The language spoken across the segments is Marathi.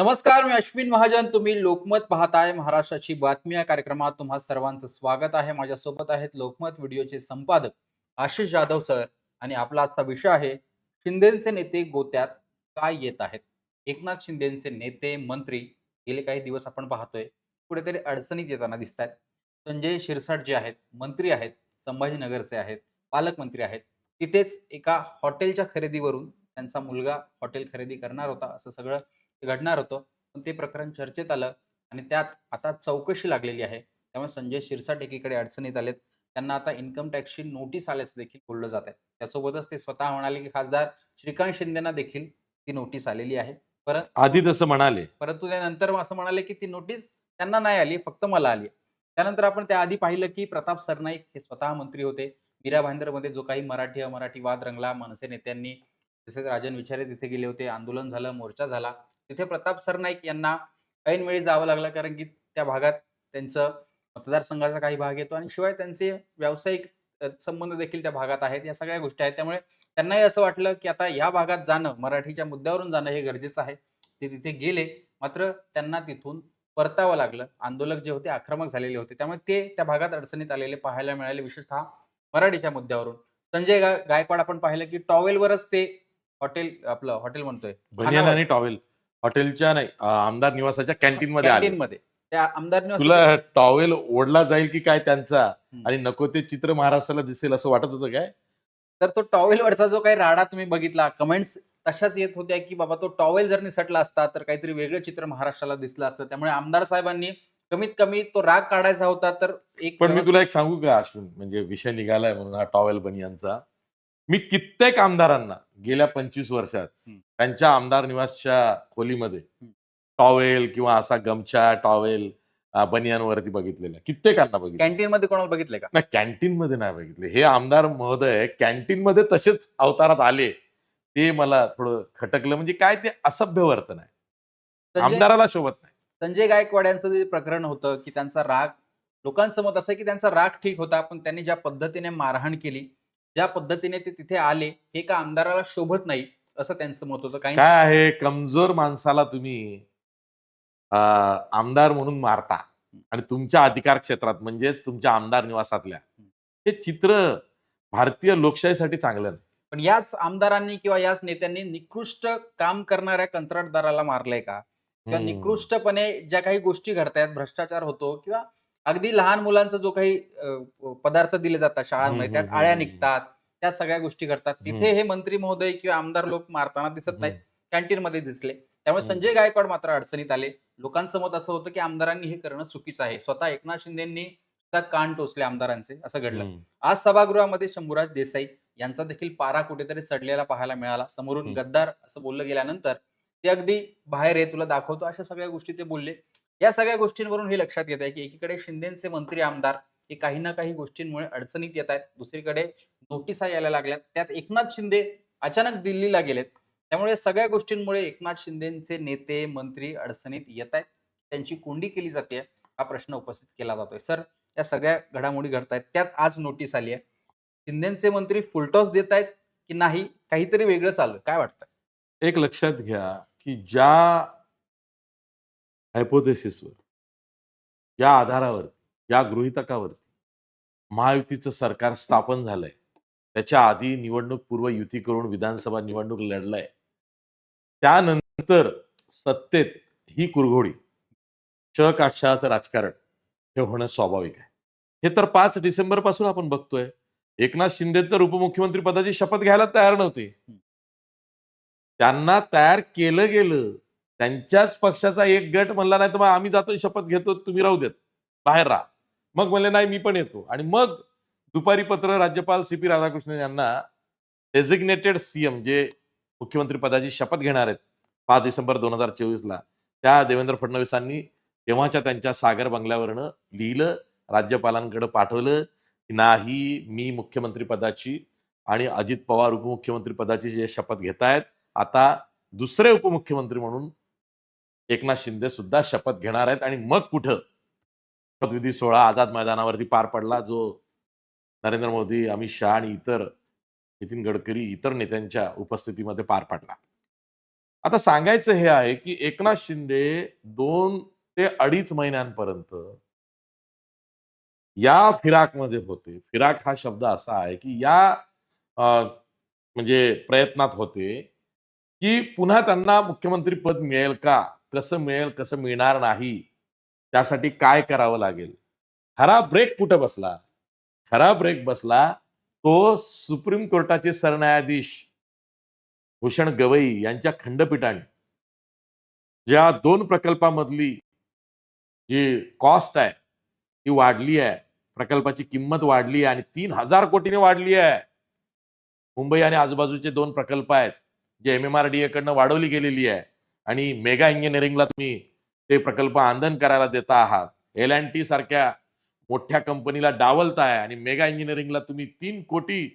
नमस्कार मी अश्विन महाजन. तुम्ही लोकमत पाहताय महाराष्ट्राची बातमी. या कार्यक्रमात तुम्हा सर्वांचं स्वागत आहे. माझ्यासोबत आहेत लोकमत व्हिडिओचे संपादक आशिष जाधव सर आणि आपला आजचा विषय आहे शिंदेचे नेते गोत्यात काय येत आहेत? एकनाथ शिंदेचे नेते मंत्री गेले काही दिवस आपण पाहतोय कुठेतरी अडचणीत येताना दिसत आहेत संजय शिरसाट जे आहेत मंत्री आहेत संभाजीनगरचे आहेत पालकमंत्री आहेत तिथेच एका हॉटेलच्या खरेदीवरून त्यांचा मुलगा हॉटेल खरेदी करणार होता असं सगळं घडणार होतं. पण ते प्रकरण चर्चेत आलं आणि त्यात आता चौकशी लागलेली आहे. त्यामुळे संजय शिरसाट एकीकडे अडचणीत आलेत. त्यांना आता इन्कम टॅक्सची नोटीस आल्याचं देखील बोललं जात आहे. त्यासोबतच ते स्वतः म्हणाले की खासदार श्रीकांत शिंदेना देखील ती नोटीस आलेली आहे. परत आधी तसं म्हणाले. परंतु त्यानंतर असं म्हणाले की ती नोटीस त्यांना नाही आली फक्त मला आली त्यानंतर आपण त्याआधी पाहिलं की प्रताप सरनाईक हे स्वतः मंत्री होते. मीरा भाईंदरमध्ये जो काही मराठी अमराठी वाद रंगला मनसे नेत्यांनी तसेच राजन विचारे तिथे गेले होते आंदोलन झालं मोर्चा झाला. तिथे प्रताप सरनाईक यांना ऐनवेळी जावं लागलं कारण की त्या भागात त्यांचं मतदारसंघाचा काही भाग येतो आणि शिवाय त्यांचे व्यावसायिक संबंध देखील त्या भागात आहेत या सगळ्या गोष्टी आहेत. त्यामुळे त्यांनाही असं वाटलं की आता या भागात जाणं मराठीच्या मुद्द्यावरून जाणं हे गरजेचं आहे. ते तिथे गेले मात्र त्यांना तिथून परतावं लागलं. आंदोलक जे होते आक्रमक झालेले होते. त्यामुळे ते त्या भागात अडचणीत आलेले पाहायला मिळाले विशेषतः मराठीच्या मुद्द्यावरून. संजय गायकवाड आपण पाहिलं की टॉवेलवरच ते हॉटेल आपलं हॉटेल म्हणतोय. बनियान. आणि टॉवेल. हॉटेलच्या नाही आमदार निवासाच्या कॅन्टीन मध्ये आले. मध्ये. त्या आमदारने असं- तुला टॉवेल ओढला जाईल की काय त्यांचा. आणि नको ते चित्र महाराष्ट्राला दिसेल असं वाटत होतं काय? तर तो टॉवेलवरचा जो काही राडा तुम्ही बघितला कमेंट्स तशाच येत होत्या की बाबा तो टॉवेल जर निसटला असता तर काहीतरी वेगळं चित्र महाराष्ट्राला दिसलं असतं. त्यामुळे आमदार साहेबांनी कमीत कमी तो राग काढायचा होता तर एक पण मी तुला एक सांगू का अश्विन? म्हणजे विषय निघालाय म्हणून हा टॉवेल बनियांचा. मी कित्येक आमदारांना गेल्या पंचवीस वर्षात. त्यांच्या आमदार निवासच्या खोलीमध्ये. टॉवेल किंवा असा गमछा टॉवेल अं, बनियांवरती बघितलेला. कॅन्टीन कित्येकांना बघितलं. मध्ये कोणाला बघितलंय का? नाही कॅन्टीन मध्ये नाही बघितले. हे आमदार महोदय कॅन्टीन मध्ये तसेच अवतारात आले ते मला थोडं खटकलं. म्हणजे काय ते असभ्य वर्तन आहे. आमदाराला शोभत नाही. संजय गायकवाड यांचं जे प्रकरण होतं की त्यांचा राग लोकांचं मत असं की त्यांचा राग ठीक होता पण त्यांनी ज्या पद्धतीने मारहाण केली ज्या पद्धतीने ते तिथे आले हे का आमदाराला शोभत नाही असं त्यांचं मत होतं. काही काय आहे? कमजोर माणसाला तुम्ही आमदार म्हणून मारता. आणि तुमच्या अधिकार क्षेत्रात म्हणजेच तुमच्या आमदार निवासातल्या. हे. चित्र भारतीय लोकशाहीसाठी चांगलं नाही. पण याच आमदारांनी किंवा याच नेत्यांनी निकृष्ट काम करणाऱ्या कंत्राटदाराला मारलंय का? किंवा. निकृष्टपणे ज्या काही गोष्टी घडतायत भ्रष्टाचार होतो किंवा अगदी लहान मुलांचा जो काही पदार्थ दिले जातात शाळांमध्ये त्यात आळ्या. निघतात त्या सगळ्या गोष्टी घडतात तिथे. हे मंत्री महोदय किंवा आमदार लोक मारताना दिसत नाही. कॅन्टीन मध्ये दिसले त्यामुळे. संजय गायकवाड मात्र अडचणीत आले लोकांचं मत असं होतं की आमदारांनी हे करणं चुकीचं आहे स्वतः एकनाथ शिंदेंनी कान टोचले आमदारांचे असं घडलं. आज सभागृहामध्ये शंभूराज देसाई यांचा देखील पारा कुठेतरी चढलेला पाहायला मिळाला समोरून. गद्दार असं बोललं गेल्यानंतर ते अगदी बाहेर आहे तुला दाखवतो अशा सगळ्या गोष्टी ते बोलले या सगळ्या गोष्टींवरून हे लक्षात येत आहे की एकीकडे शिंदेचे मंत्री आमदार हे काही ना काही गोष्टींमुळे अडचणीत येत आहेत. दुसरीकडे नोटिसा यायला लागल्यात. त्यात एकनाथ शिंदे अचानक दिल्लीला गेलेत. त्यामुळे सगळ्या गोष्टींमुळे एकनाथ शिंदेचे नेते मंत्री अडचणीत येत आहेत. त्यांची कोंडी केली जाते. हा प्रश्न उपस्थित केला जातोय. सर या सगळ्या घडामोडी घडतायत. त्यात आज नोटीस आली आहे. शिंदेचे मंत्री फुलटॉस देत आहेत की नाही? काहीतरी वेगळं चालू काय वाटतं एक लक्षात घ्या की ज्या हायपोथेसिसवर या आधारावर या गृहितकावरती महायुतीचं सरकार स्थापन झालंय. त्याच्या आधी निवडणूक पूर्व युती करून विधानसभा निवडणूक लढलाय. त्यानंतर सत्तेत ही कुरघोडी च राजकारण हे होणं स्वाभाविक आहे. हे तर पाच डिसेंबरपासून आपण बघतोय. एकनाथ शिंदे तर उपमुख्यमंत्री पदाची शपथ घ्यायला तयार नव्हते. त्यांना तयार केलं गेलं. त्यांच्याच पक्षाचा एक गट म्हणला नाही तर मग आम्ही जातो शपथ घेतो तुम्ही राहू देत. बाहेर राहा. मग म्हणले नाही मी पण येतो. आणि मग दुपारी पत्र राज्यपाल सी पी राधाकृष्णन यांना डेझिग्नेटेड सीएम जे मुख्यमंत्री पदाची शपथ घेणार आहेत पाच डिसेंबर दोन हजार चोवीसला त्या देवेंद्र फडणवीसांनी तेव्हाच्या त्यांच्या सागर बंगल्यावरनं लिहिलं राज्यपालांकडे पाठवलं की नाही मी मुख्यमंत्री पदाची आणि अजित पवार उपमुख्यमंत्री पदाची जे शपथ घेत आहेत आता दुसरे उपमुख्यमंत्री म्हणून एकनाथ शिंदे सुद्धा शपथ घेणार आहेत आणि मग कुठं? शपथविधी सोहळा आझाद मैदानावरती पार पडला जो नरेंद्र मोदी अमित शहा आणि इतर नितीन गडकरी इतर नेत्यांच्या उपस्थितीमध्ये पार पडला. आता सांगायचं हे आहे की एकनाथ शिंदे दोन ते अडीच महिन्यांपर्यंत या फिराकमध्ये होते. फिराक हा शब्द असा आहे की या म्हणजे प्रयत्नात होते की पुन्हा त्यांना मुख्यमंत्री पद मिळेल का? कसं मिळेल कसं मिळणार नाही त्यासाठी काय करावं लागेल? खरा ब्रेक कुठं बसला? खरा ब्रेक बसला तो सुप्रीम कोर्टाचे सरन्यायाधीश भूषण गवई यांच्या खंडपीठाने. ज्या दोन प्रकल्पामधली जी कॉस्ट आहे ती वाढली आहे प्रकल्पाची किंमत वाढली आहे आणि तीन हजार कोटीने वाढली आहे. मुंबई आणि आजूबाजूचे दोन प्रकल्प आहेत जे एम एम आर डी कडनं वाढवली गेलेली आहे. आणि मेगा इंजिनिअरिंगला तुम्ही ते प्रकल्प आंदन करायला देता आहात. एल अँड टी सारख्या मोठ्या कंपनीला डावलताय आणि मेगा इंजिनिअरिंगला तुम्ही तीन कोटी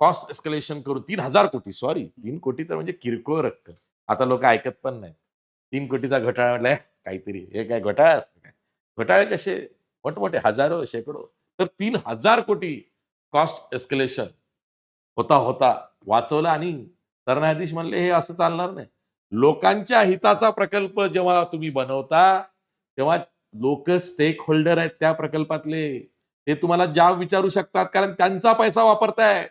कॉस्ट एस्कलेशन करून तीन हजार कोटी सॉरी तीन कोटी तर म्हणजे किरकोळ रक्कम. आता लोक ऐकत पण नाही तीन कोटीचा घोटाळा म्हटलाय काहीतरी हे काय घोटाळा असतं काय? घोटाळे कसे? मोठमोठे हजारो शेकडो. तर तीन हजार कोटी कॉस्ट एस्कलेशन होता होता वाचवलं आणि सरन्यायाधीश म्हणले हे असं चालणार नाही. लोकांच्या हिताचा प्रकल्प जेव्हा तुम्ही बनवता तेव्हा लोक स्टेक होल्डर आहेत त्या प्रकल्पातले. ते तुम्हाला जाब विचारू शकतात कारण त्यांचा पैसा वापरताय.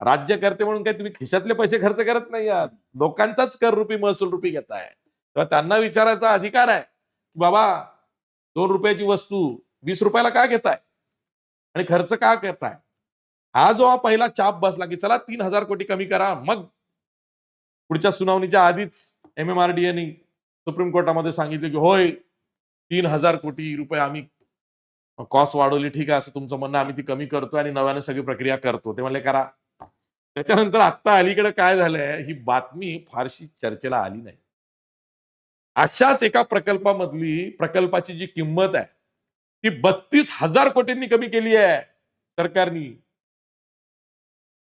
राज्यकर्ते म्हणून काही तुम्ही खिशातले पैसे खर्च करत नाही आहात. लोकांचाच कर रुपी महसूल रुपी घेताय. तेव्हा त्यांना विचारायचा अधिकार आहे की बाबा दोन रुपयाची वस्तू वीस रुपयाला का घेताय? आणि खर्च का करताय? हा जो हा पहिला चाप बसला की चला तीन हजार कोटी कमी करा मग पुढच्या सुनावणीच्या आधीच एम एम आर डी यांनी सुप्रीम कोर्टामध्ये सांगितले की होय तीन हजार कोटी रुपये आम्ही कॉस्ट वाढवली ठीक आहे असं तुमचं म्हणणं आम्ही ती कमी करतो आणि नव्याने सगळी प्रक्रिया करतो. ते म्हणले करा. त्याच्यानंतर आता अलीकडे काय झालंय ही बातमी फारशी चर्चेला आली नाही. अशाच एका प्रकल्पामधली प्रकल्पाची जी किंमत आहे ती बत्तीस हजार कोटींनी कमी केली आहे सरकारनी.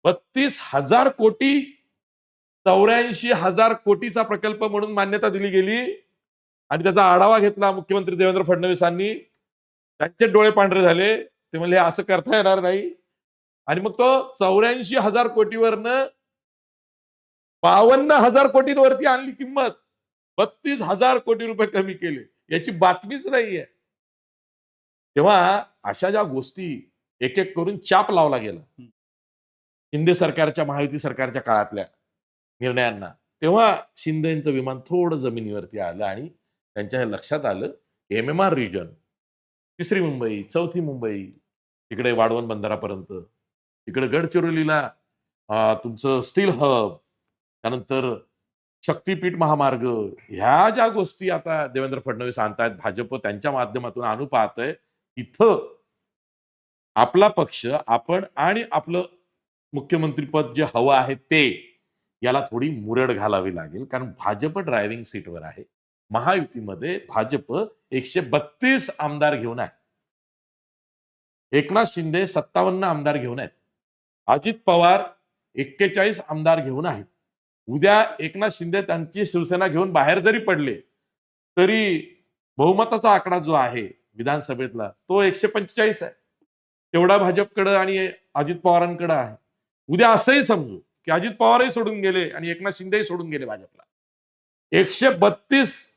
बत्तीस हजार कोटी चौऱ्याऐंशी हजार कोटीचा प्रकल्प म्हणून मान्यता दिली गेली. आणि त्याचा आढावा घेतला मुख्यमंत्री देवेंद्र फडणवीसांनी. त्यांचे डोळे पांढरे झाले. ते म्हणले असं करता येणार नाही. आणि मग तो चौऱ्याऐंशी हजार कोटीवरनं बावन्न हजार कोटींवरती आणली किंमत. बत्तीस हजार कोटी रुपये कमी केले. याची बातमीच नाहीये. तेव्हा अशा ज्या गोष्टी एक एक करून चाप लावला गेला. शिंदे सरकारच्या महायुती सरकारच्या काळातल्या. निर्णयांना. तेव्हा शिंदेचं विमान थोडं जमिनीवरती आलं आणि त्यांच्या लक्षात आलं एम एम आर रिजन तिसरी मुंबई चौथी मुंबई तिकडे वाढवण बंदरापर्यंत तिकडे गडचिरोलीला तुमचं स्टील हब त्यानंतर शक्तीपीठ महामार्ग ह्या ज्या गोष्टी आता देवेंद्र फडणवीस आणतायत भाजप त्यांच्या माध्यमातून आणू पाहतंय इथं आपला पक्ष आपण आणि आपलं मुख्यमंत्रीपद जे हवं आहे ते याला थोडी मुरड घालावी लागेल. कारण भाजप ड्रायव्हिंग सीटवर आहे. महायुतीमध्ये भाजप एकशे बत्तीस आमदार घेऊन आहे. एकनाथ शिंदे सत्तावन्न आमदार घेऊन आहेत. अजित पवार एक्केचाळीस आमदार घेऊन आहेत. उद्या एकनाथ शिंदे त्यांची शिवसेना घेऊन बाहेर जरी पडले तरी बहुमताचा आकडा जो आहे विधानसभेतला तो एकशे पंचेचाळीस आहे. तेवढा भाजपकडं आणि अजित पवारांकडे आहे. उद्या असंही समजू की अजित पवारही सोडून गेले आणि एकनाथ शिंदेही सोडून गेले भाजपला. एकशे बत्तीस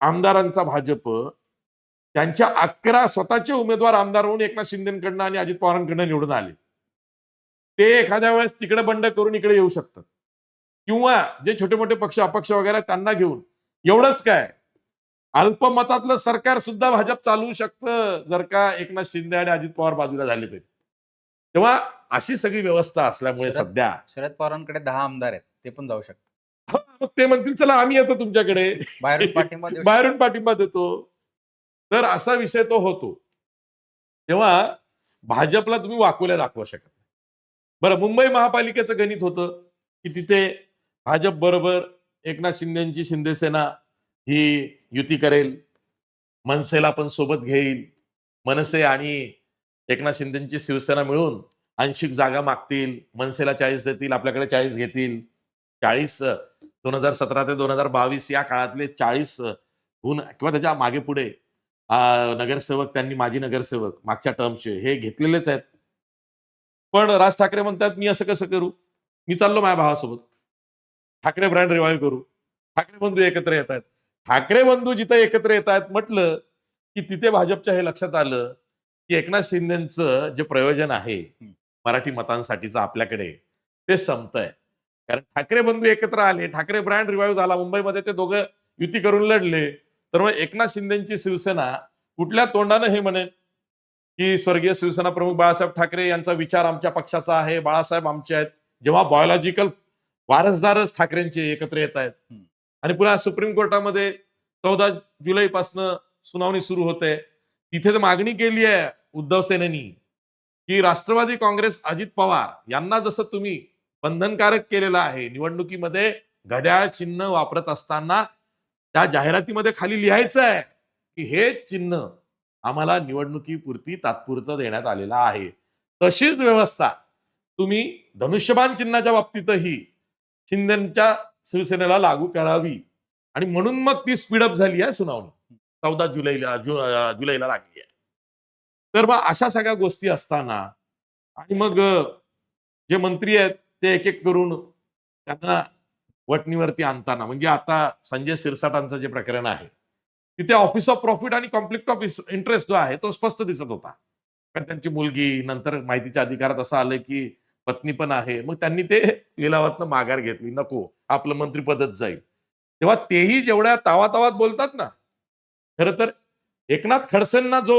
आमदारांचा भाजप त्यांच्या अकरा स्वतःचे उमेदवार आमदार होऊन एकनाथ शिंदेकडनं आणि अजित पवारांकडनं निवडून आले. ते एखाद्या वेळेस तिकडे बंड करून इकडे येऊ शकतात. किंवा जे छोटे मोठे पक्ष अपक्ष वगैरे त्यांना घेऊन. एवढंच काय? अल्पमतातलं सरकार सुद्धा भाजप चालवू शकतं जर का एकनाथ शिंदे आणि अजित पवार बाजूला झाले तरी. तेव्हा अशी सगळी व्यवस्था असल्यामुळे शरद- सध्या. शरद पवारांकडे दहा आमदार आहेत ते पण जाऊ शकतात. मग ते म्हणतील चला आम्ही येतो तुमच्याकडे. बाहेरून पाठिंबा देऊ बाहेरून पाठिंबा देतो. तर असा विषय तो होतो. तेव्हा भाजपला तुम्ही वाकुल्या दाखवू शकत नाही. बरं मुंबई महापालिकेचं गणित होतं की तिथे भाजप बरोबर एकनाथ शिंदेची शिंदेसेना ही युती करेल मनसेला पण सोबत घेईल मनसे आणि एकनाथ शिंदेची शिवसेना मिळून ऐंशी जागा मागतील मनसेला चाळीस देतील आपल्याकडे चाळीस घेतील. चाळीस दोन हजार सतरा ते दोन हजार बावीस या काळातले चाळीस गुण किंवा त्याच्यामागे पुढे नगरसेवक त्यांनी माजी नगरसेवक मागच्या टर्मचे हे घेतलेलेच आहेत. पण राज ठाकरे म्हणतात मी असं कसं करू? मी चाललो माझ्या भावासोबत. ठाकरे ब्रँड रिवाईव्ह करू. ठाकरे बंधू एकत्र येत आहेत. ठाकरे बंधू जिथे एकत्र येत आहेत म्हटलं की तिथे भाजपच्या हे लक्षात आलं की एकनाथ शिंदेचं जे प्रयोजन आहे मराठी मतांसाठीचं आपल्याकडे ते संपतंय. कारण ठाकरे बंधू एकत्र आले ठाकरे ब्रँड रिवाईव्ह झाला मुंबईमध्ये ते दोघं युती करून लढले. तर मग एकनाथ शिंदेची शिवसेना कुठल्या तोंडानं हे म्हणेल? की स्वर्गीय शिवसेना प्रमुख बाळासाहेब ठाकरे यांचा विचार आमच्या पक्षाचा आहे बाळासाहेब आमचे आहेत. जेव्हा बायोलॉजिकल वारसदारच ठाकरेंचे एकत्र येत आहेत. आणि पुन्हा सुप्रीम कोर्टामध्ये चौदा जुलैपासनं सुनावणी सुरू होते. तिथे तर मागणी केली आहे उद्धव सेनेनी. की राष्ट्रवादी काँग्रेस अजित पवार यांना जसं तुम्ही बंधनकारक केलेलं आहे निवडणुकीमध्ये घड्याळ चिन्ह वापरत असताना त्या जाहिरातीमध्ये खाली लिहायचं आहे की हे चिन्ह आम्हाला निवडणुकीपुरती तात्पुरतं देण्यात आलेलं आहे. तशीच व्यवस्था तुम्ही धनुष्यबाण चिन्हाच्या बाबतीतही शिंदेच्या शिवसेनेला लागू करावी आणि म्हणून मग ती स्पीडअप झाली आहे सुनावणी. चौदा जुलैला जु जुलैला लागली आहे. तर मग अशा सगळ्या गोष्टी असताना आणि मग जे मंत्री आहेत ते एक एक करून त्यांना वटणीवरती आणताना म्हणजे आता संजय सिरसाटांचं जे प्रकरण आहे तिथे ऑफिस ऑफ प्रॉफिट आणि कॉन्फ्लिक्ट ऑफ इंटरेस्ट जो आहे तो स्पष्ट दिसत होता. कारण त्यांची मुलगी नंतर माहितीच्या अधिकारात असं आलं की पत्नी पण आहे मग त्यांनी ते लिलावातनं माघार घेतली नको आपलं मंत्रिपदच जाईल. तेव्हा तेही जेवढ्या तावातावात बोलतात ना खरं तर एकनाथ खडसेंना जो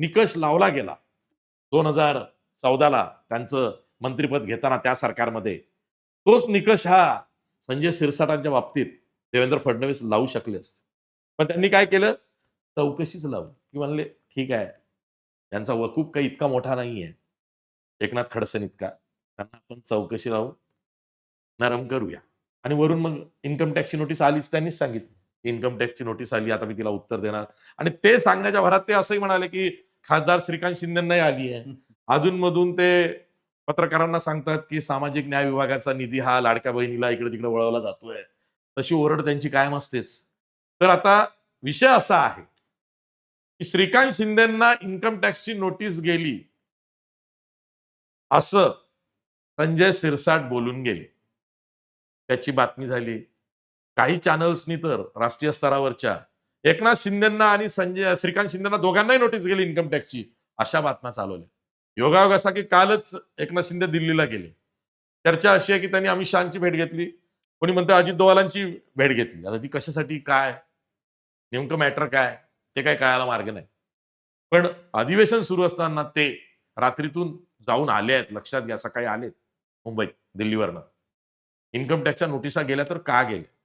निकष लावला गेला. दोन हजार चौदाला त्यांचं मंत्रिपद घेताना त्या सरकारमध्ये तोच निकष हा संजय सिरसाटांच्या बाबतीत देवेंद्र फडणवीस लावू शकले असते. पण त्यांनी काय केलं? चौकशीच लावली. की म्हणले ठीक आहे. त्यांचा वकूप काही इतका मोठा नाहीये. एकनाथ खडसेन इतका. त्यांना आपण चौकशी लावून नरम करूया. आणि वरून मग इन्कम टॅक्सची नोटीस आलीच त्यांनीच सांगितलं. इन्कम टॅक्सची नोटीस आली आता मी तिला उत्तर देणार. आणि ते सांगण्याच्या भरात ते असंही म्हणाले की खासदार श्रीकांत शिंदेनाही आली आहे. अधूनमधून ते पत्रकारांना सांगतात की सामाजिक न्याय विभागाचा निधी हा लाडक्या बहिणीला इकडे तिकडे वळवला जातोय. तशी ओरड त्यांची कायम असतेच. तर आता विषय असा आहे की श्रीकांत शिंदेना इन्कम टॅक्सची नोटीस गेली. असं संजय सिरसाट बोलून गेले. त्याची बातमी झाली. काही चॅनल्सनी तर राष्ट्रीय स्तरावरच्या. एकनाथ शिंदेना आणि संजय श्रीकांत शिंदेना दोघांनाही नोटीस गेली इन्कम टॅक्सची अशा बातम्या चालवल्या. योगायोग असा की कालच एकनाथ शिंदे दिल्लीला गेले. चर्चा अशी आहे की त्यांनी अमित शहाची भेट घेतली. कोणी म्हणतं अजित दोवालांची भेट घेतली. आता ती कशासाठी काय? नेमकं मॅटर काय? ते काय कळायला मार्ग नाही. पण अधिवेशन सुरू असताना ते रात्रीतून जाऊन आले आहेत. लक्षात घ्या सकाळी आलेत मुंबईत दिल्लीवरनं. इन्कम टॅक्सच्या नोटिसा गेल्या तर का गेल्या?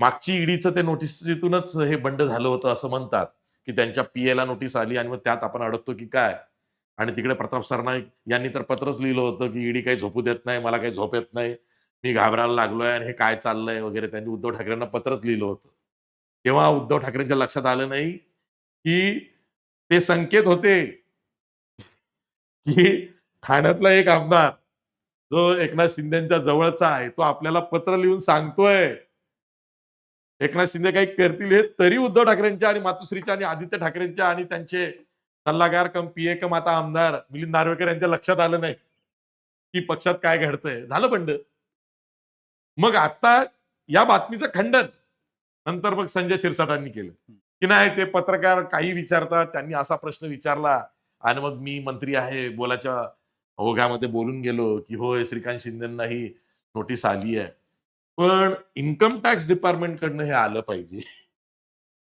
मागची ईडीचं ते नोटीसीतूनच हे बंड झालं होतं असं म्हणतात की त्यांच्या पीएला नोटीस आली आणि मग त्यात आपण अडकतो की काय? आणि तिकडे प्रताप सरनाईक यांनी तर पत्रच लिहिलं होतं की ईडी काही झोपू देत नाही मला काही झोप येत नाही मी घाबरायला लागलोय आणि हे काय चाललंय वगैरे त्यांनी उद्धव ठाकरेंना पत्रच लिहिलं होतं. तेव्हा उद्धव ठाकरेंच्या लक्षात आलं नाही की ते संकेत होते की ठाण्यातला एक आमदार जो एकनाथ शिंदेच्या जवळचा आहे तो आपल्याला पत्र लिहून सांगतोय. एकनाथ शिंदे काही करतील हे तरी उद्धव ठाकरेंच्या आणि मातुश्रीच्या आणि आदित्य ठाकरेंच्या आणि त्यांचे सल्लागार कम पीए कम आता आमदार मिलिंद नार्वेकर यांच्या लक्षात आलं नाही. की पक्षात काय घडतंय. झालं बंड. मग आता या बातमीचं खंडन. नंतर मग संजय शिरसाटांनी केलं. की नाही ते पत्रकार काही विचारतात त्यांनी असा प्रश्न विचारला. आणि मग मी मंत्री आहे बोलाच्या ओघामध्ये बोलून गेलो की होय श्रीकांत शिंदेंनाही नोटीस आली आहे पण इन्कम टॅक्स डिपार्टमेंट कडनं हे आलं पाहिजे.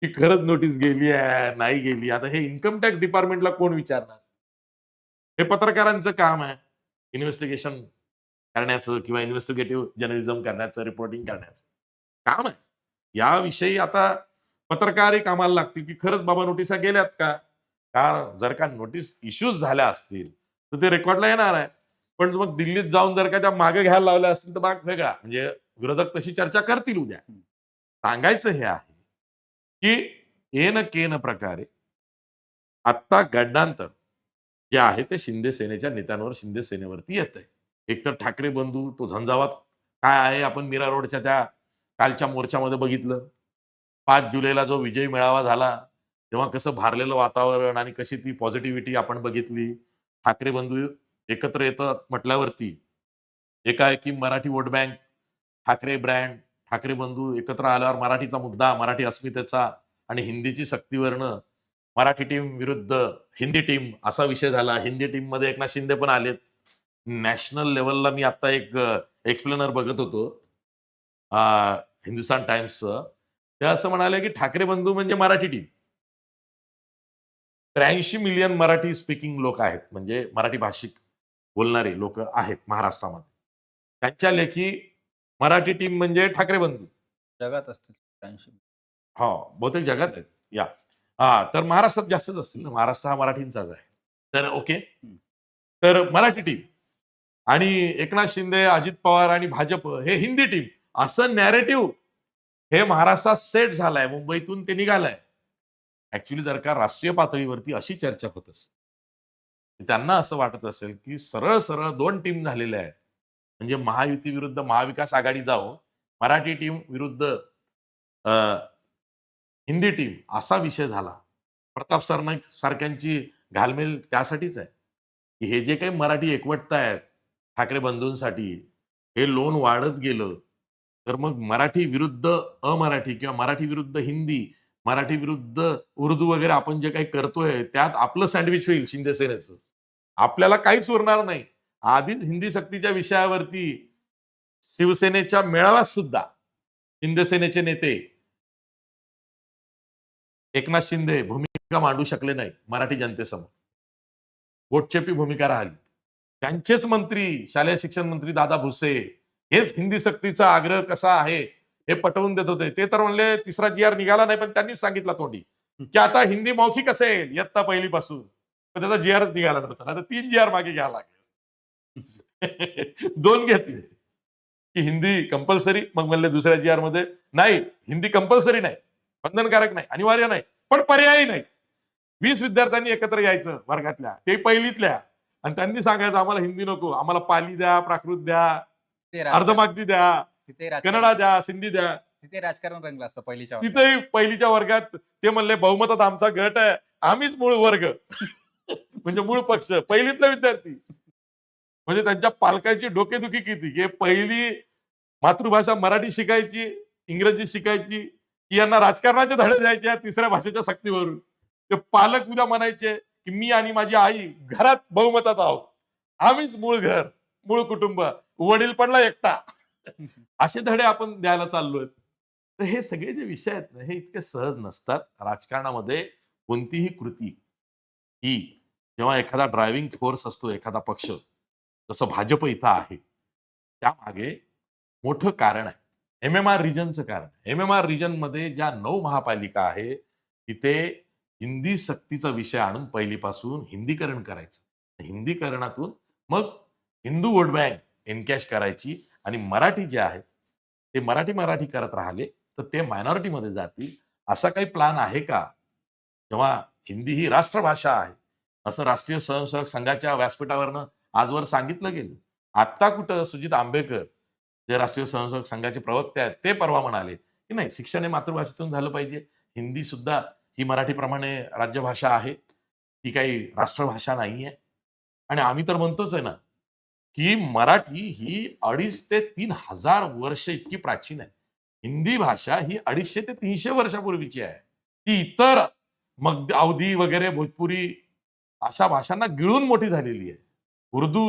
की खरंच नोटीस गेली आहे नाही गेली. आता हे इन्कम टॅक्स डिपार्टमेंटला कोण विचारणार? हे पत्रकारांचं काम आहे. इन्व्हेस्टिगेशन करण्याचं किंवा इन्व्हेस्टिगेटिव्ह जर्नलिझम करण्याचं रिपोर्टिंग करण्याचं काम आहे. याविषयी आता पत्रकारही कामाला लागतील की खरंच बाबा नोटिसा गेल्यात का? कारण जर का नोटीस इश्यूज झाल्या असतील तर ते रेकॉर्डला येणार आहे. पण मग दिल्लीत जाऊन जर का त्या मागे घ्यायला लावल्या असतील तर माग वेगळा. म्हणजे विरोधक तशी चर्चा करतील उद्या. सांगायचं हे आहे की एन केन प्रकारे आत्ता गड्डांतर जे आहे ते शिंदे सेनेच्या नेत्यांवर शिंदे सेनेवरती येत आहे एकतर ठाकरे बंधू तो झंझावात काय आहे? आपण मीरा रोडच्या त्या कालच्या मोर्चामध्ये बघितलं. पाच जुलैला जो विजय मेळावा झाला तेव्हा कसं भारलेलं वातावरण आणि कशी ती पॉझिटिव्हिटी आपण बघितली. ठाकरे बंधू एकत्र येतात म्हटल्यावरती एकाएकी Marathi vote bank Thackeray brand Thackeray बंधू एकत्र आल्यावर मराठीचा मुद्दा मराठी अस्मितेचा आणि हिंदीची सक्तीवरनं मराठी टीम विरुद्ध हिंदी टीम असा विषय झाला. हिंदी टीममध्ये एकनाथ शिंदे पण आलेत. नॅशनल लेवलला मी आता एक एक्सप्लेनर बघत होतो. हिंदुस्तान टाइम्सचं. ते असं म्हणाले की ठाकरे बंधू म्हणजे मराठी टीम त्र्याऐंशी मिलियन मराठी स्पीकिंग लोक आहेत. म्हणजे मराठी भाषिक बोलणारे लोक आहेत महाराष्ट्रामध्ये. त्यांच्या लेखी मराठी टीम म्हणजे ठाकरे बंधू. जगात असतील त्र्याऐंशी हो बहुतेक जगात आहेत. या. हा तर महाराष्ट्रात जास्तच असतील ना. महाराष्ट्र हा मराठींचाच आहे. तर ओके. तर मराठी टीम आणि एकनाथ शिंदे अजित पवार आणि भाजप हे हिंदी टीम असं नॅरेटिव्ह हे महाराष्ट्रात सेट झालाय. मुंबईतून ते निघालंय. ऍक्च्युली जर का राष्ट्रीय पातळीवरती अशी चर्चा होत असेल त्यांना असं वाटत असेल की सरळ सरळ दोन टीम झालेल्या आहेत. म्हणजे महायुती विरुद्ध महाविकास आघाडी जावं मराठी टीम विरुद्ध अं, हिंदी टीम असा विषय झाला. प्रताप सरनाईक सारख्यांची घालमेल त्यासाठीच आहे. की हे जे काही मराठी एकवटतायत ठाकरे बंधूंसाठी हे लोन वाढत गेलं तर मग मराठी विरुद्ध अमराठी किंवा मराठी विरुद्ध हिंदी मराठी विरुद्ध उर्दू वगैरे आपण जे काही करतोय त्यात आपलं सँडविच होईल शिंदे सेनेचं. आपल्याला काहीच उरणार नाही. आधीच हिंदी सक्तीच्या विषयावरती शिवसेनेच्या मेळाव्यात सुद्धा शिंदे सेनेचे नेते एकनाथ शिंदे भूमिका मांडू शकले नाही मराठी जनतेसमोर. वोटचेपी भूमिका राहिली. त्यांचेच मंत्री शालेय शिक्षण मंत्री दादा भुसे हेच हिंदी सक्तीचा आग्रह कसा आहे? हे पटवून देत होते. ते तर म्हणले तिसरा जी आर निघाला नाही पण त्यांनीच सांगितलं तोंडी. की आता हिंदी मौखिक असेल इयत्ता पहिलीपासून. पण त्याचा जी आरच निघाला नव्हता. आता तीन जी आर मागे घ्यावा लागेल. दोन घेतले. की हिंदी कंपल्सरी मग म्हणले दुसऱ्या जी आरमध्ये. नाही हिंदी कंपल्सरी नाही. बंधनकारक नाही अनिवार्य नाही पण पर्यायी नाही. वीस विद्यार्थ्यांनी एकत्र यायचं वर्गातल्या. ते पहिलीतल्या. आणि त्यांनी सांगायचं आम्हाला हिंदी नको. आम्हाला पाली द्या प्राकृत द्या अर्धमागधी द्या. तिथे कन्नडा द्या सिंधी द्या. तिथे राजकारण रंगलं असतं पहिलीच्या. तिथेही पहिलीच्या वर्गात ते म्हणले बहुमतात आमचा गट आहे आम्हीच मूळ वर्ग. म्हणजे मूळ पक्ष पहिलीतले विद्यार्थी. म्हणजे त्यांच्या पालकांची डोकेदुखी किती? की पहिली मातृभाषा मराठी शिकायची इंग्रजी शिकायची की यांना राजकारणाचे धडे द्यायचे तिसऱ्या भाषेच्या सक्तीवरून. ते पालक उद्या म्हणायचे की मी आणि माझी आई घरात बहुमतात आहोत. आम्हीच मूळ घर मूळ कुटुंब वडील पडला एकटा. असे धडे आपण द्यायला चाललोय. तर हे सगळे जे विषय आहेत ना हे इतके सहज नसतात. राजकारणामध्ये कोणतीही कृती ही जेव्हा एखादा ड्रायव्हिंग फोर्स असतो एखादा पक्ष जसं भाजप इथं आहे त्यामागे मोठं कारण आहे. एम एम आर रिजनचं कारण एम एम आर रिजनमध्ये ज्या नऊ महापालिका आहे तिथे हिंदी सक्तीचा विषय आणून पहिलीपासून हिंदीकरण करायचं. हिंदीकरणातून मग हिंदू वोट बँक एनकॅश करायची आणि मराठी जे आहे ते मराठी मराठी करत राहिले तर ते मायनॉरिटीमध्ये जातील. असा काही प्लान आहे का? जेव्हा हिंदी ही राष्ट्रभाषा आहे असं राष्ट्रीय स्वयंसेवक संघाच्या व्यासपीठावरनं आजवर सांगितलं गेलं. आत्ता कुठं सुजित आंबेकर जे राष्ट्रीय स्वयंसेवक संघाचे प्रवक्ते आहेत ते परवा म्हणाले की नाही शिक्षण हे मातृभाषेतून झालं पाहिजे. हिंदी सुद्धा ही मराठीप्रमाणे राज्यभाषा आहे. ती काही राष्ट्रभाषा नाही आहे आणि आम्ही तर म्हणतोच आहे ना की मराठी ही अडीच ते तीन हजार वर्ष इतकी प्राचीन आहे. हिंदी भाषा ही अडीचशे ते तीनशे वर्षापूर्वीची आहे. ती इतर मग अवधी वगैरे भोजपुरी अशा भाषांना गिळून मोठी झालेली आहे. उर्दू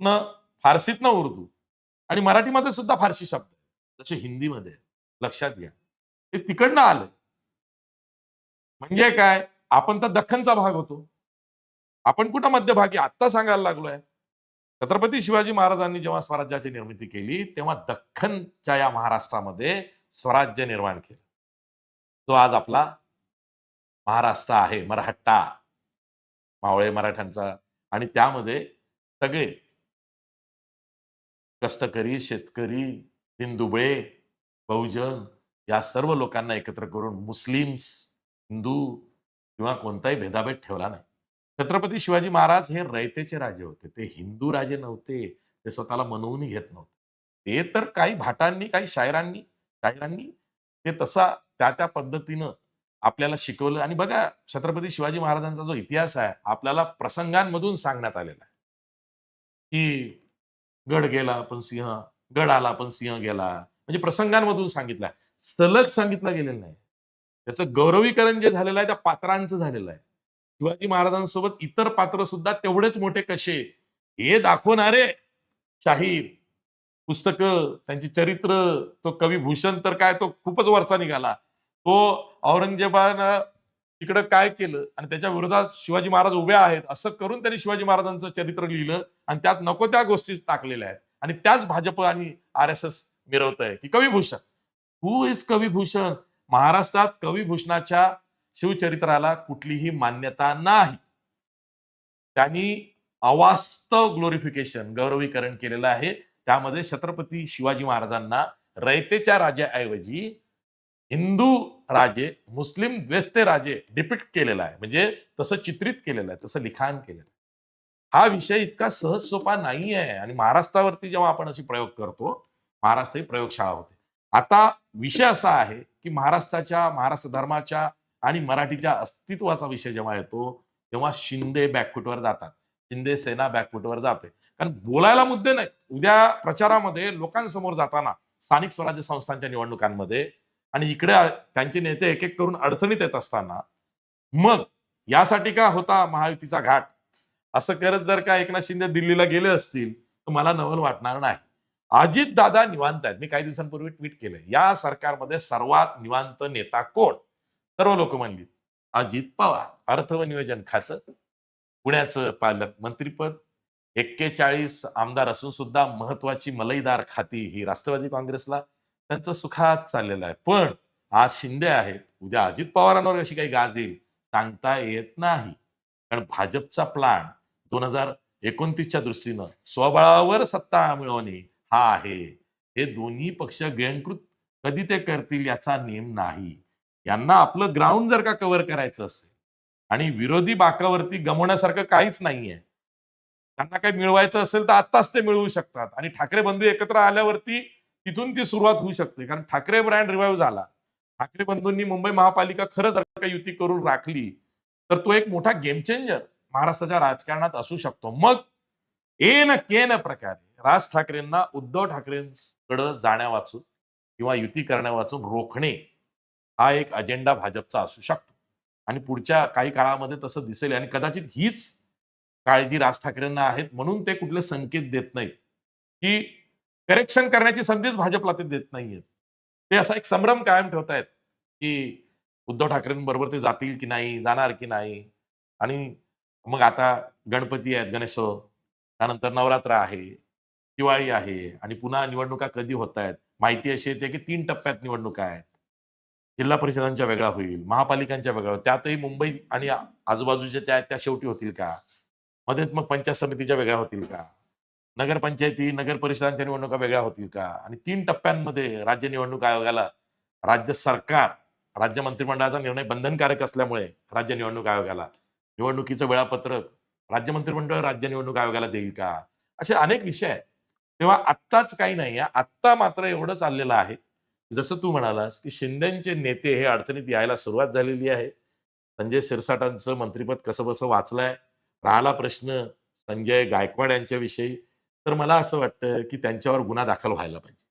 न फारसीत न उर्दू. आणि मराठीमध्ये सुद्धा फारसी शब्द जसे हिंदीमध्ये लक्षात घ्या. ते तिकडनं आलं म्हणजे काय? आपण तर दख्खनचा भाग होतो. आपण कुठं मध्यभागी? आत्ता सांगायला लागलोय. छत्रपती शिवाजी महाराजांनी जेव्हा स्वराज्याची निर्मिती केली तेव्हा दख्खनच्या या महाराष्ट्रामध्ये स्वराज्य निर्माण केलं. तो आज आपला महाराष्ट्र आहे मराठा मावळे मराठ्यांचा. आणि त्यामध्ये सगळे कष्टकरी शेतकरी हिंदुबळे बहुजन या सर्व लोकांना एकत्र करून मुस्लिम्स हिंदू किंवा कोणताही भेदाभेद ठेवला नाही. छत्रपती शिवाजी महाराज हे रयतेचे राजे होते. ते हिंदू राजे नव्हते. ते स्वतःला मनवून घेत नव्हते. ते तर काही भाटांनी काही शायरांनी शायरांनी ते तसा त्या त्या पद्धतीनं आपल्याला शिकवलं. आणि बघा छत्रपती शिवाजी महाराजांचा जो इतिहास आहे आपल्याला प्रसंगांमधून सांगण्यात आलेला आहे. की गड गेला पण सिंह गड आला पण सिंह गेला. म्हणजे प्रसंगांमधून सांगितलाय सलग सांगितलं गेलेलं नाही. त्याचं गौरवीकरण जे झालेलं आहे त्या पात्रांचं झालेलं आहे. शिवाजी महाराजांसोबत इतर पात्र सुद्धा तेवढेच मोठे कसे? हे दाखवणारे शाहीर. पुस्तक त्यांची चरित्र तो कवी भूषण तर काय तो खूपच वरचा निघाला. तो औरंगजेबानं तिकडं काय केलं आणि त्याच्या विरोधात शिवाजी महाराज उभे आहेत असं करून त्यांनी शिवाजी महाराजांचं चरित्र लिहिलं आणि त्यात नको त्या गोष्टी टाकलेल्या आहेत. आणि त्याच भाजप आणि आर एस एस मिरवत आहे की कविभूषण. हु इज कविभूषण? महाराष्ट्रात कविभूषणाच्या शिवचरित्राला कुठलीही मान्यता नाही. त्यांनी अवास्तव ग्लोरिफिकेशन गौरवीकरण केलेलं आहे. त्यामध्ये छत्रपती शिवाजी महाराजांना रयतेच्या राजाऐवजी हिंदू राजे मुस्लिम द्वेस्ते राजे डिपिक्ट केलेला आहे. म्हणजे तसं चित्रित केलेलं आहे तसं लिखाण केलेलं आहे. हा विषय इतका सहज सोपा नाही आहे आणि महाराष्ट्रावरती जेव्हा आपण अशी प्रयोग करतो महाराष्ट्र ही प्रयोगशाळा होते. आता विषय असा आहे की महाराष्ट्राच्या महाराष्ट्र धर्माच्या आणि मराठीच्या अस्तित्वाचा विषय जेव्हा येतो तेव्हा शिंदे बॅकफुटवर जातात. शिंदे सेना बॅकफुटवर जाते. कारण बोलायला मुद्दे नाही. उद्या प्रचारामध्ये लोकांसमोर जाताना स्थानिक स्वराज्य संस्थांच्या निवडणुकांमध्ये आणि इकडे त्यांचे नेते एक एक करून अडचणीत येत असताना मग यासाठी का होता महायुतीचा घाट? असं करत जर का एकनाथ शिंदे दिल्लीला गेले असतील तर मला नवल वाटणार नाही. अजित दादा निवांत आहेत. मी काही दिवसांपूर्वी ट्विट केलंय. या सरकारमध्ये सर्वात निवांत नेता कोण? सर्व लोक मानली अजित पवार अर्थ व नियोजन खातं पुण्याचं पालक मंत्रीपद एक्केचाळीस आमदार असून सुद्धा महत्वाची मलईदार खाती ही राष्ट्रवादी काँग्रेसला त्यांचं सुखात चाललेलं आहे. पण आज शिंदे आहेत उद्या अजित पवारांवर कशी काही गाज येईल सांगता येत नाही. कारण भाजपचा प्लान दोन हजार एकोणतीसच्या दृष्टीनं स्वबळावर सत्ता मिळवणे हा आहे. हे दोन्ही पक्ष गिळंकृत कधी ते करतील याचा नेम नाही. यांना आपलं ग्राउंड जर का कव्हर करायचं असेल आणि विरोधी बाकावरती गमवण्यासारखं काहीच नाहीये त्यांना काही मिळवायचं असेल तर आत्ताच ते मिळवू शकतात. आणि ठाकरे बंधू एकत्र आल्यावरती तिथून ती सुरुवात होऊ शकते. कारण ठाकरे ब्रँड रिवाईव्ह झाला. ठाकरे बंधूंनी मुंबई महापालिका खरंच जर का युती करून राखली तर तो एक मोठा गेम चेंजर महाराष्ट्राच्या राजकारणात असू शकतो. मग एन केन प्रकारे राज ठाकरेंना उद्धव ठाकरेंकडे जाण्या वाचून किंवा युती करण्या वाचून रोखणे हा एक अजेंडा भाजपचा असू शकतो. आणि पुढच्या काही काळामध्ये तसं दिसेल आणि कदाचित हीच काळजी राज ठाकरेंना आहेत म्हणून ते कुठले संकेत देत नाहीत. की करेक्शन करण्याची संधीच भाजपला ते देत नाहीयेत. ते असा एक संभ्रम कायम ठेवतायत की उद्धव ठाकरेंबरोबर ते जातील की नाही जाणार की नाही. आणि मग आता गणपती आहेत गणेशोत्सव त्यानंतर नवरात्र आहे दिवाळी आहे आणि पुन्हा निवडणुका कधी होत आहेत माहिती अशी येते की तीन टप्प्यात निवडणुका आहेत. जिल्हा परिषदांच्या वेगळा होईल महापालिकांच्या वेगळा होईल. त्यातही मुंबई आणि आजूबाजूच्या त्या त्या शेवटी होतील का? मध्येच मग पंचायत समितीच्या वेगळ्या होतील का? नगरपंचायती नगर परिषदांच्या निवडणुका वेगळ्या होतील का? आणि तीन टप्प्यांमध्ये राज्य निवडणूक आयोगाला राज्य सरकार राज्य मंत्रिमंडळाचा निर्णय बंधनकारक असल्यामुळे राज्य निवडणूक आयोगाला निवडणुकीचं वेळापत्रक राज्य मंत्रिमंडळ राज्य निवडणूक आयोगाला देईल का? असे अनेक विषय आहेत. तेव्हा आत्ताच काही नाही आहे आत्ता मात्र एवढं चाललेलं आहे. जसं तू म्हणालास की शिंदेचे नेते हे अडचणीत यायला सुरुवात झालेली आहे. संजय शिरसाटांचं मंत्रिपद कसं बसं वाचलंय? राहिला प्रश्न संजय गायकवाड यांच्याविषयी. तर मला असं वाटतं की त्यांच्यावर गुन्हा दाखल व्हायला पाहिजे.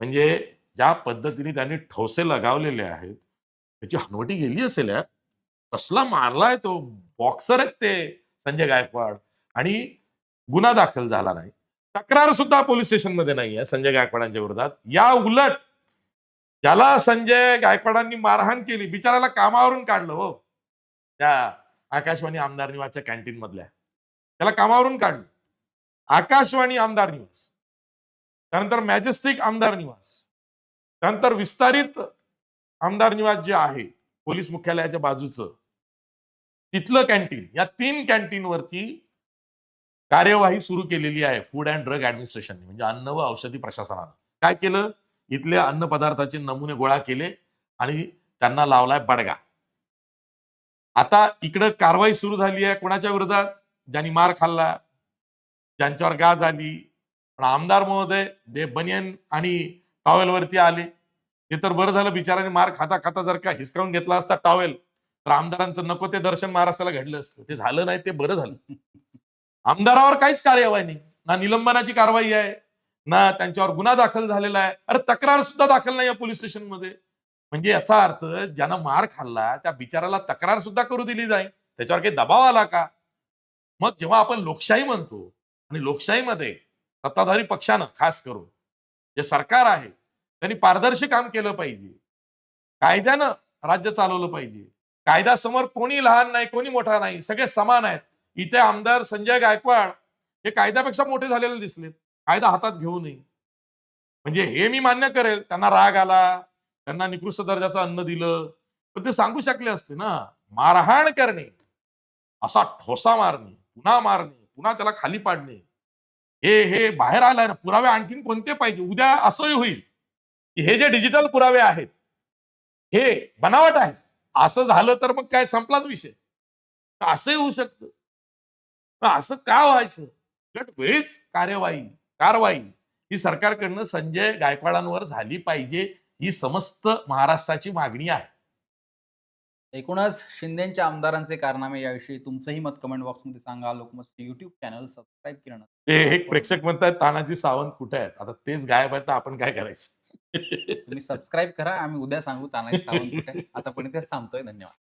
म्हणजे ज्या पद्धतीने त्यांनी ठोसे लगावलेले आहेत त्याची हनवटी गेली असेल यार. कसला मारलाय तो बॉक्सर आहेत ते संजय गायकवाड. आणि गुन्हा दाखल झाला नाही. तक्रार सुद्धा पोलीस स्टेशनमध्ये नाही आहे संजय गायकवाडांच्या विरोधात. या उलट ज्याला संजय गायकवाडांनी मारहाण केली. बिचाराला कामावरून काढलं हो. त्या आकाशवाणी आमदार निवासच्या कॅन्टीन मधल्या. त्याला कामावरून काढलं. आकाशवाणी आमदार निवास. त्यानंतर मॅजेस्टिक आमदार निवास. त्यानंतर विस्तारित आमदार निवास जे आहे पोलीस मुख्यालयाच्या बाजूचं तिथलं कॅन्टीन या तीन कॅन्टीनवरती कार्यवाही सुरू केलेली आहे फूड अँड ड्रग ऍडमिनिस्ट्रेशनने म्हणजे अन्न व औषधी प्रशासनानं. काय केलं? इथल्या अन्न पदार्थाचे नमुने गोळा केले आणि त्यांना लावलाय बडगा. आता इकडं कारवाई सुरू झाली आहे कोणाच्या विरोधात? ज्यांनी मार खाल्ला ज्यांच्यावर गाज आली. पण आमदार महोदय दे बनियन आणि टॉवेलवरती आले ते तर बरं झालं बिचाराने मार खाता खाता जर का हिसकावून घेतला असता टॉवेल तर आमदारांचं नको ते दर्शन महाराष्ट्राला घडलं असतं. ते झालं नाही ते बरं झालं. आमदारावर काहीच कार्यवाही नाही. ना निलंबनाची कारवाई आहे ना त्यांच्यावर गुन्हा दाखल झालेला आहे. अरे तक्रार सुद्धा दाखल नाही पोलीस स्टेशनमध्ये. म्हणजे याचा अर्थ ज्यानं मार खाल्ला त्या बिचाराला तक्रार सुद्धा करू दिली जाईल. त्याच्यावर काही दबाव आला का? मग जेव्हा आपण लोकशाही म्हणतो आणि लोकशाहीमध्ये सत्ताधारी पक्षानं खास करून जे सरकार आहे त्यांनी पारदर्शी काम केलं पाहिजे. कायद्यानं राज्य चालवलं पाहिजे. कायद्यासमोर कोणी लहान नाही कोणी मोठा नाही सगळे समान आहेत. इथे आमदार संजय गायकवाड हे कायद्यापेक्षा मोठे झालेले दिसलेत. कायदा हातात घेऊ नये. म्हणजे हे मी मान्य करेल. त्यांना राग आला त्यांना निकृष्ट दर्जाचं अन्न दिलं. पण ते सांगू शकले असते ना मारहाण करणे असा ठोसा मारणे पुन्हा मारणे पुन्हा त्याला खाली पाडणे. हे हे बाहेर आलाय ना पुरावे आणखीन कोणते पाहिजे? उद्या असंही होईल की हे जे डिजिटल पुरावे आहेत हे बनावट आहे असं झालं तर मग काय? संपलाच विषय. असंही होऊ शकतं. असं का व्हायचं? वेळीच कार्यवाही. कारवाई ही सरकारकडनं संजय गायकवाडांवर झाली पाहिजे ही समस्त महाराष्ट्राची मागणी आहे. एकूणच शिंदेच्या आमदारांचे कारनामे याविषयी तुमचंही मत कमेंट बॉक्समध्ये सांगा. लोकमत युट्यूब चॅनल सबस्क्राईब केलं ते एक प्रेक्षक म्हणतात तानाजी सावंत कुठे आहेत? आता तेच गायब आहेत तर आपण काय करायचं? तुम्ही सबस्क्राईब करा आम्ही उद्या सांगू तानाजी सावंत कुठे. आता पण इथेच थांबतोय. धन्यवाद.